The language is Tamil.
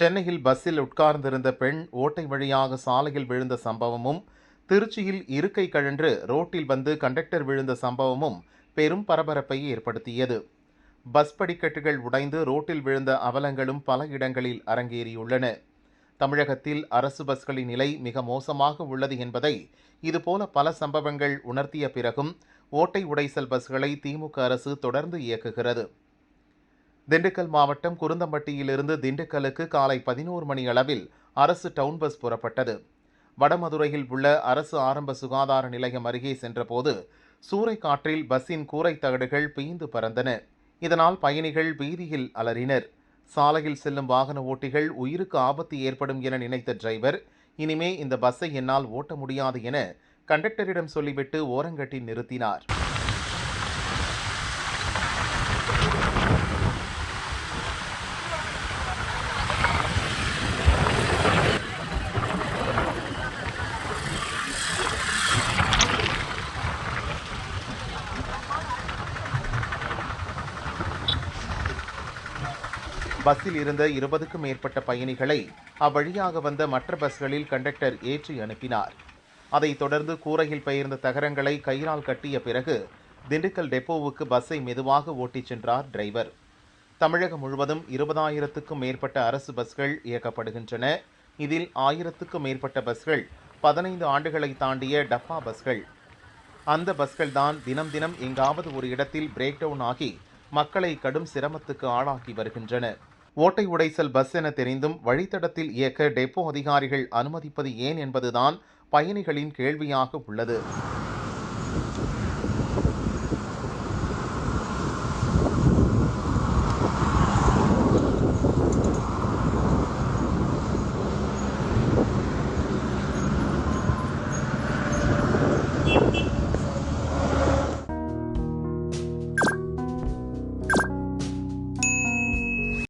சென்னையில் பஸ்ஸில் உட்கார்ந்திருந்த பெண் ஓட்டை வழியாக சாலையில் விழுந்த சம்பவமும் திருச்சியில் இருக்கை கழன்று ரோட்டில் வந்து கண்டக்டர் விழுந்த சம்பவமும் பெரும் பரபரப்பை ஏற்படுத்தியது. பஸ் படிக்கட்டுகள் உடைந்து ரோட்டில் விழுந்த அவலங்களும் பல இடங்களில் அரங்கேறியுள்ளன. தமிழகத்தில் அரசு பஸ்களின் நிலை மிக மோசமாக உள்ளது என்பதை இதுபோல பல சம்பவங்கள் உணர்த்திய பிறகும் ஓட்டை உடைசல் பஸ்களை திமுக அரசு தொடர்ந்து இயக்குகிறது. திண்டுக்கல் மாவட்டம் குருந்தம்பட்டியிலிருந்து திண்டுக்கலுக்கு காலை பதினோரு மணி அளவில் அரசு டவுன் பஸ் புறப்பட்டது. வடமதுரையில் உள்ள அரசு ஆரம்ப சுகாதார நிலையம் அருகே சென்றபோது சூறைக்காற்றில் பஸ்ஸின் கூரை தகடுகள் பீய்ந்து பறந்தன. இதனால் பயணிகள் வீதியில் அலறினர். சாலையில் செல்லும் வாகன ஓட்டிகள் உயிருக்கு ஆபத்து ஏற்படும் என நினைத்த டிரைவர் இனிமே இந்த பஸ்ஸை என்னால் ஓட்ட முடியாது என கண்டக்டரிடம் சொல்லிவிட்டு ஓரங்கட்டி நிறுத்தினார். பஸ்ஸில் இருந்த இருபதுக்கும் மேற்பட்ட பயணிகளை அவ்வழியாக வந்த மற்ற பஸ்களில் கண்டக்டர் ஏற்றி அனுப்பினார். அதைத் தொடர்ந்து கூரையில் பெயர்ந்த தகரங்களை கயிறால் கட்டிய பிறகு திண்டுக்கல் டெப்போவுக்கு பஸ்ஸை மெதுவாக ஓட்டிச் சென்றார் டிரைவர். தமிழகம் முழுவதும் இருபதாயிரத்துக்கும் மேற்பட்ட அரசு பஸ்கள் இயக்கப்படுகின்றன. இதில் ஆயிரத்துக்கும் மேற்பட்ட பஸ்கள் பதினைந்து ஆண்டுகளை தாண்டிய டப்பா பஸ்கள். அந்த பஸ்கள் தான் தினம் தினம் எங்காவது ஒரு இடத்தில் பிரேக் டவுன் ஆகி மக்களை கடும் சிரமத்துக்கு ஆளாக்கி வருகின்றன. ஓட்டை உடைசல் பஸ் என தெரிந்தும் வழித்தடத்தில் இயக்க டெப்போ அதிகாரிகள் அனுமதிப்பது ஏன் என்பதுதான் பயணிகளின் கேள்வியாக உள்ளது.